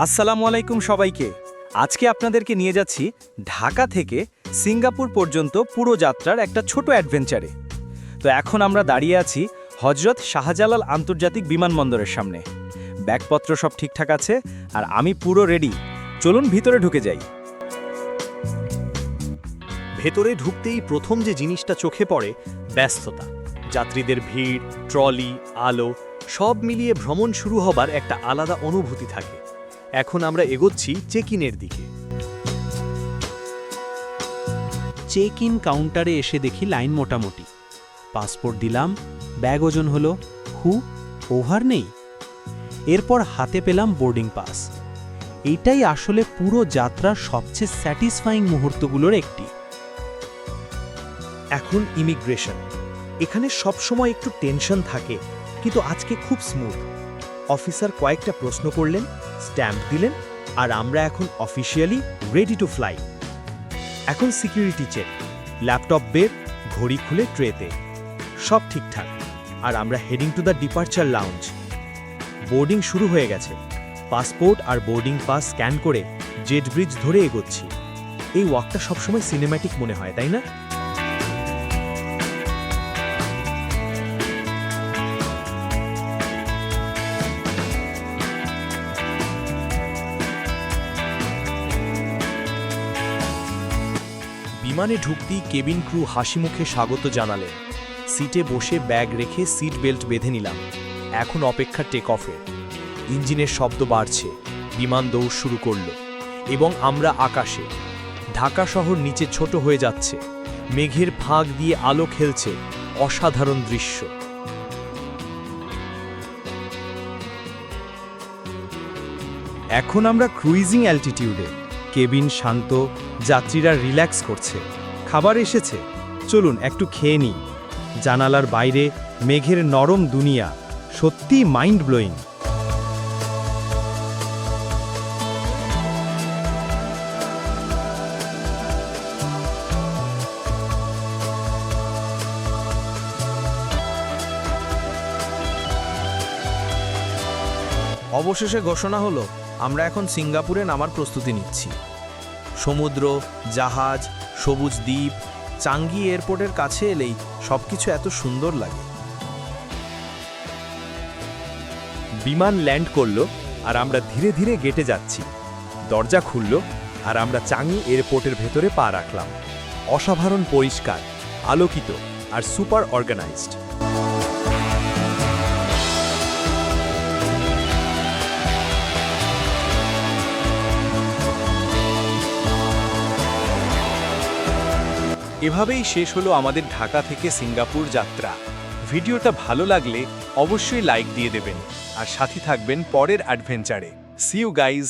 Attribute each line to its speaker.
Speaker 1: আসসালামু আলাইকুম সবাইকে। আজকে আপনাদেরকে নিয়ে যাচ্ছি ঢাকা থেকে সিঙ্গাপুর পর্যন্ত পুরো যাত্রার একটা ছোট অ্যাডভেঞ্চারে। তো এখন আমরা দাঁড়িয়ে আছি হজরত শাহজালাল আন্তর্জাতিক বিমানবন্দরের সামনে। ব্যাগপত্র সব ঠিকঠাক আছে আর আমি পুরো রেডি চলুন ভিতরে ঢুকে যাই।
Speaker 2: ভেতরে ঢুকতেই প্রথম যে জিনিসটা চোখে পড়ে, ব্যস্ততা। যাত্রীদের ভিড়, ট্রলি, আলো, সব মিলিয়ে ভ্রমণ শুরু হবার একটা আলাদা অনুভূতি থাকে। এখন আমরা এগোচ্ছি চেক ইনের দিকে।
Speaker 3: চেক ইন কাউন্টারে এসে দেখি লাইন মোটামুটি। পাসপোর্ট দিলাম, ব্যাগ ওজন হলো, হু, ওভার নেই? এরপর হাতে পেলাম বোর্ডিং পাস। এইটাই আসলে পুরো যাত্রার সবচেয়ে স্যাটিসফাইং মুহূর্তগুলোর একটি।
Speaker 2: এখন ইমিগ্রেশন। এখানে সবসময় একটু টেনশন থাকে, কিন্তু আজকে খুব স্মুথ। অফিসার কয়েকটা প্রশ্ন করলেন স্ট্যাম্প দিলেন আর আমরা এখন অফিসিয়ালি রেডি টু ফ্লাই এখন সিকিউরিটি চেক ল্যাপটপ বের, ঘড়ি খুলে ট্রেতে সব ঠিকঠাক। আর আমরা heading to the departure lounge boarding শুরু হয়ে গেছে। পাসপোর্ট আর বোর্ডিং পাস স্ক্যান করে জেট ব্রিজ ধরে এগোচ্ছি। এই ওয়াকটা সবসময় সিনেম্যাটিক মনে হয়, তাই না? বিমানে ঢুকতেই কেবিন ক্রু হাসি মুখে স্বাগত জানালেন। সিটে বসে ব্যাগ রেখে সিট বেল্ট বেঁধে নিলাম। এখন অপেক্ষা টেক অফের ইঞ্জিনের শব্দ বাড়ছে। বিমান দৌড় শুরু করল। এবং আমরা আকাশে। ঢাকা শহর নিচে ছোট হয়ে যাচ্ছে। মেঘের ফাঁক দিয়ে আলো খেলছে অসাধারণ দৃশ্য।
Speaker 1: এখন আমরা ক্রুইজিং অ্যালটিটিউডে কেবিন শান্ত, যাত্রীরা রিল্যাক্স করছে। খাবার এসেছে। চলুন, একটু খেয়ে নিই। জানালার বাইরে মেঘের নরম দুনিয়া। সত্যি মাইন্ড ব্লোয়িং
Speaker 4: অবশেষে ঘোষণা হলো, আমরা এখন সিঙ্গাপুরে নামার প্রস্তুতি নিচ্ছি। সমুদ্র, জাহাজ, সবুজ দ্বীপ, চাঙ্গি এয়ারপোর্টের কাছে এলেই সবকিছু এত সুন্দর লাগে।
Speaker 2: বিমান ল্যান্ড করল আর আমরা ধীরে ধীরে গেটে যাচ্ছি। দরজা খুলল আর আমরা চাঙ্গি এয়ারপোর্টের ভেতরে পা রাখলাম। অসাধারণ পরিষ্কার, আলোকিত আর সুপার অর্গানাইজড।
Speaker 1: এভাবেই শেষ হলো আমাদের ঢাকা থেকে সিঙ্গাপুর যাত্রা। ভিডিওটা ভালো লাগলে অবশ্যই লাইক দিয়ে দেবেন। আর সাথে থাকবেন পরের অ্যাডভেঞ্চারে। C you guys